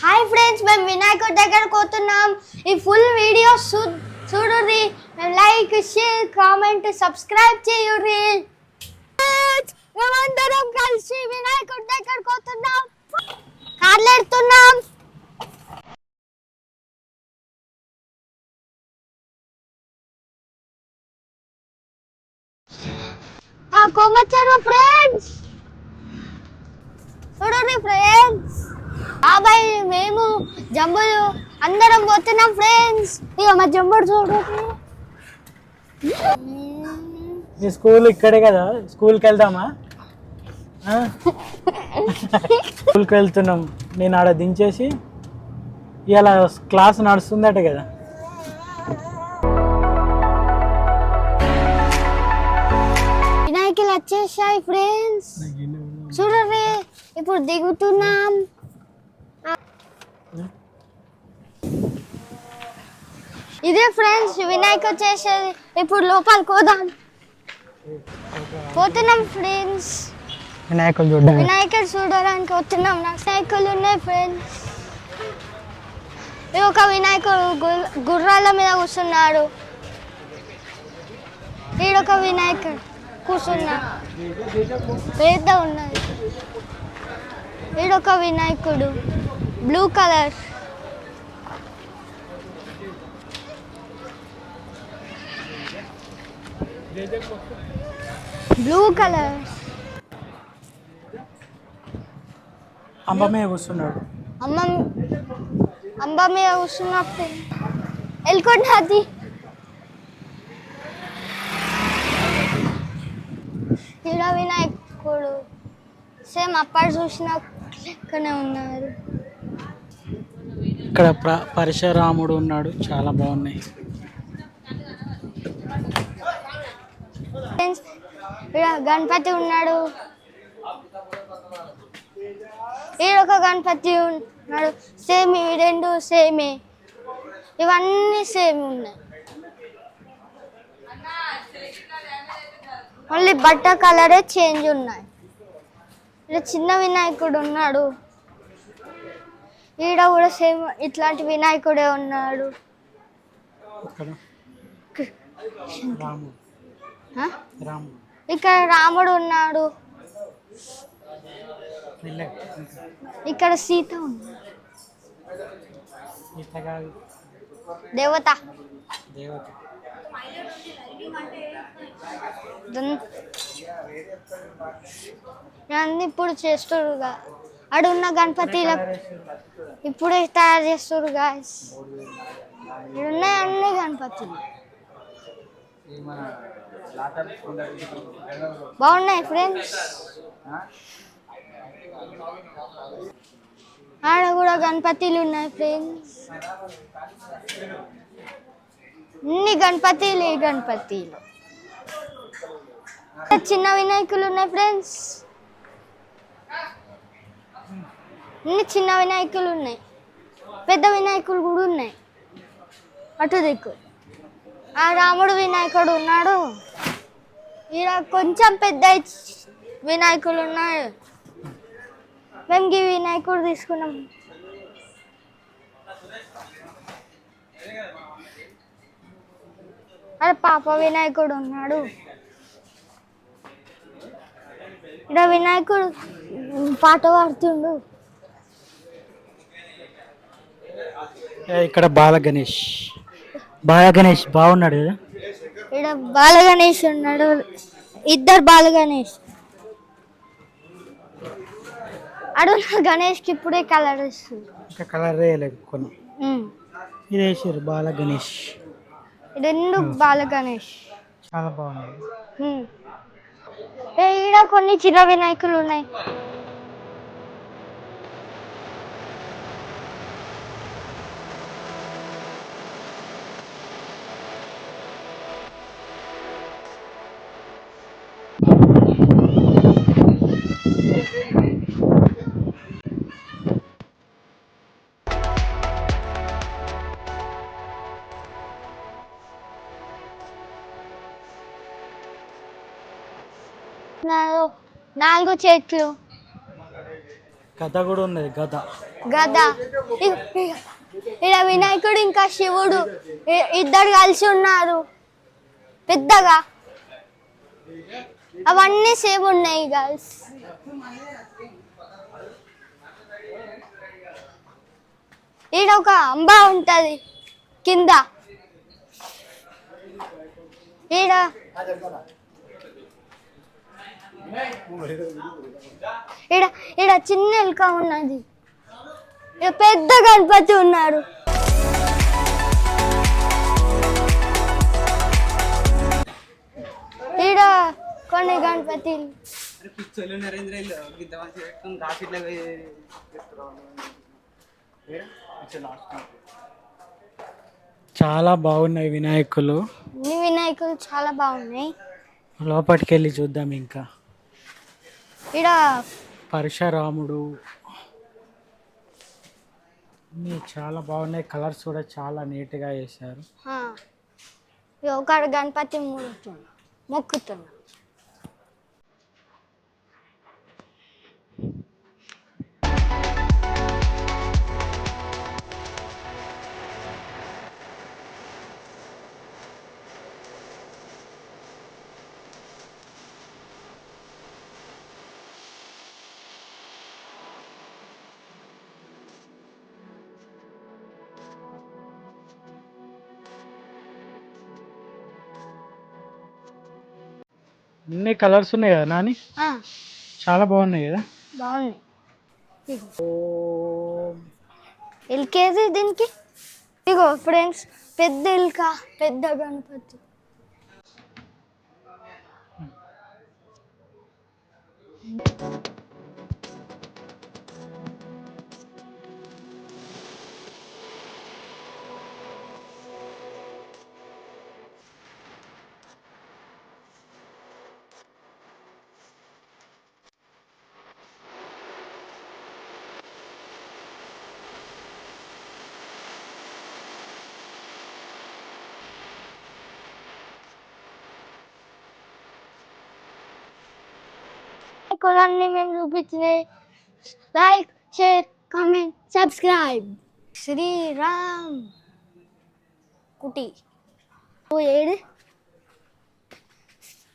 Hi friends మేము వినాయకుడి దగ్గర పోతున్నాం ఈ ఫుల్ వీడియో చూడుర్రి లైక్ షేర్ కామెంట్ సబ్స్క్రైబ్ చేయుర్రి మేమందరం కలిసి వినాయకుడి దగ్గర పోతున్నాం కార్లెడుతున్నాం ఆ కొమ్మచ్చారు ఫ్రెండ్స్ చూడండి ఫ్రెండ్స్ బాబాయ్ మేము జంబులు అందరం పోతున్నాం ఫ్రెండ్స్ ఇక మా జంబుడు చూడండి మీ స్కూల్ ఇక్కడే కదా? స్కూల్కి వెళ్దామా? స్కూల్కి వెళ్తున్నాం. నేను ఆడ దించేసి ఇలా క్లాస్ నడుస్తుందట కదా. వినాయకులు వచ్చేసాయి ఫ్రెండ్స్ చూడండి ఇప్పుడు దిగుతున్నాం. ఇదే ఫ్రెండ్స్ వినాయక వచ్చేసేది ఇప్పుడు లోపలికి పోదాం. పోతున్నాం ఫ్రెండ్స్. వినాయకులు చూడడానికి. వినాయకుడు చూడడానికి వస్తున్నాం నాకు సైకిల్ ఉన్నాయి ఫ్రెండ్స్. ఇది ఒక వినాయకుడు గుర్రాల మీద కూర్చున్నాడు. ఈడొక వినాయకుడు కూర్చున్నాడు పెద్ద ఉన్నది. ఈడొక వినాయకుడు. Blue colour. బ్లూ కలర్ అంబ మీద కూర్చున్నాడు. అమ్మ అంబ మీద కూర్చున్నప్పుడు వెళ్ళుకుంటుంది ఈడ వినాయకుడు. సేమ్ అప్పటి చూసిన లెక్కనే ఉన్నారు. ఇక్కడ ప్ర పరశురాముడు ఉన్నాడు. చాలా బాగున్నాయి Friends, ఈడ గణపతి ఉన్నాడు. ఈడొక గణపతి ఉన్నాడు. సేమ్ ఈ రెండు సేమే. ఇవన్నీ సేమ్ ఉన్నాయి. ఓన్లీ బట్ట కలరే చేంజ్ ఉన్నాయి. ఇక్కడ చిన్న వినాయకుడు ఉన్నాడు. ఈడ కూడా సేమ్ ఇట్లాంటి వినాయకుడే ఉన్నాడు. ఇక్కడ రాముడు ఉన్నాడు. ఇక్కడ సీత ఉంది. దేవత. దేవత. ఇవన్నీ ఇప్పుడు చేస్తురుగా అడున్న గణపతిల ఇప్పుడే తయారు చేస్తురు గాయస్ ఉన్నాయి అన్ని గణపతులు. బాగున్నాయి ఫ్రెండ్స్ ఆడ కూడా గణపతిలు ఉన్నాయి ఫ్రెండ్స్ అన్ని గణపతిలు ఈ గణపతిలు. చిన్న వినాయకులు ఉన్నాయి ఫ్రెండ్స్ అన్ని చిన్న వినాయకులు ఉన్నాయి. పెద్ద వినాయకులు కూడా ఉన్నాయి. అటు దిక్కు. ఆ రాముడు వినాయకుడు ఉన్నాడు. ఈడ కొంచెం పెద్ద వినాయకులు ఉన్నాయి. మేము ఈ వినాయకుడు తీసుకున్నాం. అరే పాప వినాయకుడు ఉన్నాడు. ఇక్కడ వినాయకుడు పాట పాడుతుండు. ఇక్కడ బాల గణేష్ బాల గణేష్ బాగున్నాడు కదా? ఇక్కడ బాల గణేష్ ఉన్నాడు. ఇద్దరు బాల గణేష్ అడుగు గణేష్కి ఇప్పుడే కలర్ ఇస్తుంది ఇంకా కలర్ వేయలేదు కొన్ని. ఇది వేసారు బాల గణేష్ రెండు బాల గణేష్ చాలా. ఏ, ఈడ కొన్ని చిన్న వినాయకులు ఉన్నాయి. నాలుగు చెట్లు గద కూడా ఉన్నది గద. గద. ఇక్కడ వినాయకుడు ఇంకా శివుడు. ఇద్దరు కలిసి ఉన్నారు. పెద్దగా. అవన్నీ సేమ్ ఉన్నాయి గర్ల్స్. ఈడ ఒక అంబ ఉంటది కింద. ఈడ ఈడ ఈడ చిన్న ఎలుక ఉన్నది. పెద్ద గణపతి ఉన్నారు ఈడ కొన్ని రాకెట్ల చాలా బాగున్నాయి వినాయకులు. వినాయకులు చాలా బాగున్నాయి. లోపలికి వెళ్ళి చూద్దాం ఇంకా. ఈడ పరశురాముడు. చాలా బాగున్నాయి. కలర్స్ కూడా చాలా నీట్గా వేశారు. ఒక గణపతి మూడుతున్నా మొక్కుతున్నా అన్ని కలర్స్ ఉన్నాయి కదా నాని? ఆ, చాలా బాగున్నాయి కదా? బాగున్నాయి. ఎల్కేజీ దీనికి? ఇగో ఫ్రెండ్స్ పెద్ద ఎలుక పెద్ద గణపతి. కులాన్ని మేము చూపించినాయి. Like share comment subscribe Sriram కుటి. ఓ ఏడు?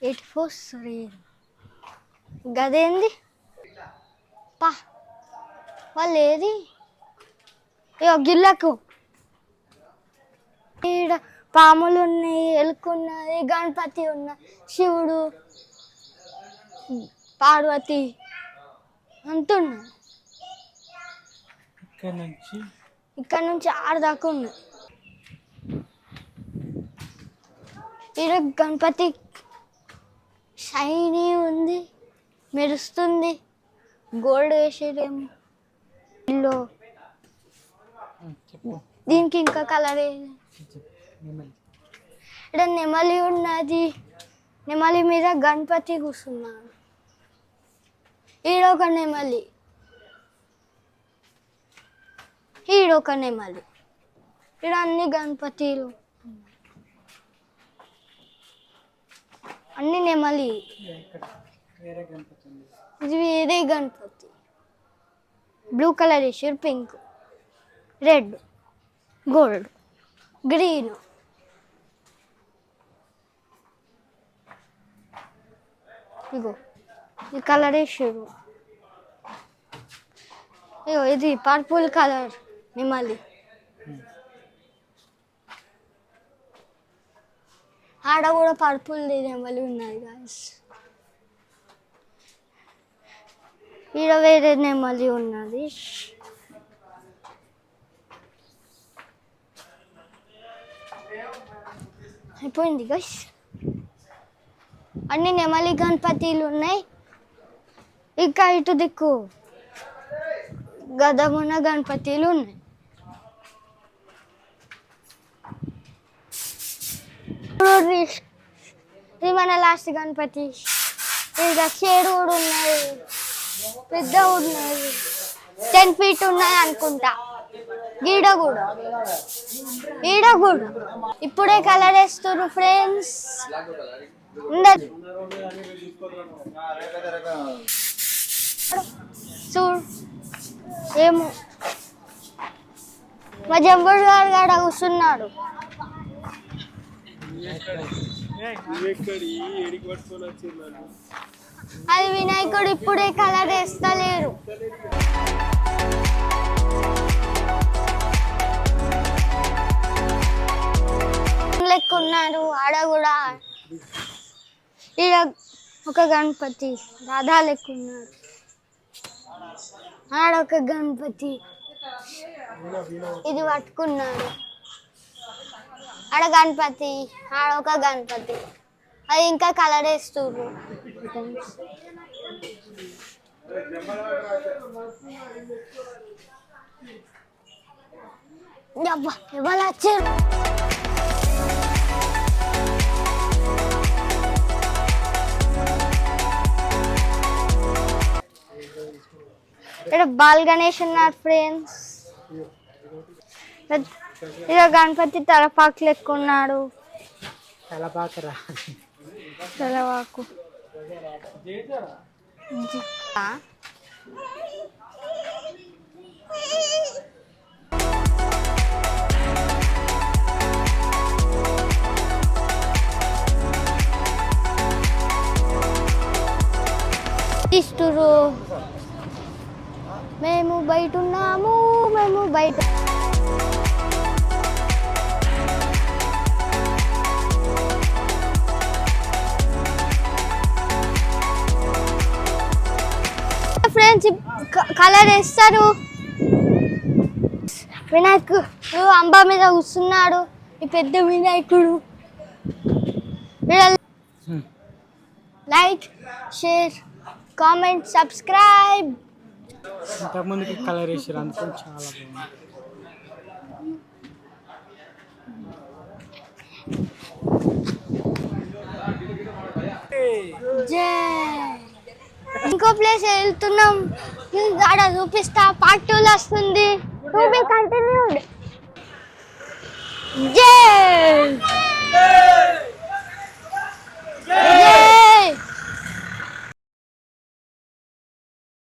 ఎయిట్ ఫోర్ శ్రీరామ్ గదేంది? పా. వాళ్ళు ఏది ఇగో గిల్లకు ఈడ పాములు ఉన్నాయి ఎలుకున్నది గణపతి ఉన్నది శివుడు. పార్వతి అంటున్నా. ఇక్కడ నుంచి? ఇక్కడ నుంచి ఆరు దాకా ఉన్నాయి ఈడ గణపతి షైనీ ఉంది మెరుస్తుంది గోల్డ్ వేసేదేమో. ఇల్లు. దీనికి ఇంకా కలర్. ఇక్కడ నెమలి ఉన్నది. నెమలి మీద గణపతి కూర్చున్నాడు. ఈడొక నెమలి ఈడొక నెమలి ఈడ అన్ని గణపతిలు. అన్ని నెమలి ఇది వేరే గణపతి. బ్లూ కలర్ వేసారు పింక్. రెడ్. గోల్డ్. గ్రీన్. ఇగో ఈ కలర్ వేసారు ఇది పర్పుల్ కలర్ నిమ్మలి ఆడ కూడా పర్పుల్ నెమలి ఉన్నది గాయస్ ఈడ వేరే నెమలి ఉన్నది. అయిపోయింది గైస్ అన్ని నెమలి గణపతిలు ఉన్నాయి. ఇంకా ఇటు దిక్కు. గదమున గణపతిలు ఉన్నాయి ఇది మన లాస్ట్ గణపతి. ఇంకా చేరువుడు కూడా ఉన్నది. పెద్ద ఉన్నది. టెన్ ఫీట్ ఉన్నాయి అనుకుంటా. గీడ కూడా ఈడ కూడా ఇప్పుడే కలర్ వేస్తున్నారు ఫ్రెండ్స్. చూడు. ఏమో. మా జంబుడు గారు కాడ కూర్చున్నాడు. అది వినాయకుడు ఇప్పుడే కలర్ వేస్తలేరు. లెక్క ఉన్నారు ఆడ కూడా ఈడ ఒక గణపతి రాధా లెక్క ఉన్నారు ఆడొక గణపతి. ఇది పట్టుకున్నాడు. ఆడ గణపతి ఆడొక గణపతి. అది ఇంకా కలర్ వేస్తుర్రు. ఎవరు వచ్చారు? బాల్ గణేష్ ఉన్నారు ఫ్రెండ్స్ ఇక గణపతి తలపాకు లెక్క ఉన్నాడు తలపాకరా. ఆ? ఇస్తురు మేము బయట ఉన్నాము మేము బయట ఫ్రెండ్స్ కలర్ వేస్తారు. వినాయకుడు అంబా మీద కూర్చున్నాడు. ఈ పెద్ద వినాయకుడు. లైక్ షేర్ కామెంట్ సబ్స్క్రైబ్ ఇంతకుముందుకి కలర్ వేసారు అందుకని చాలా బాగుంది. జై. ఇంకో ప్లేస్ వెళ్తున్నాం. ఆడ చూపిస్తా పార్ట్ టూలో వస్తుంది. కంటిన్యూ జై.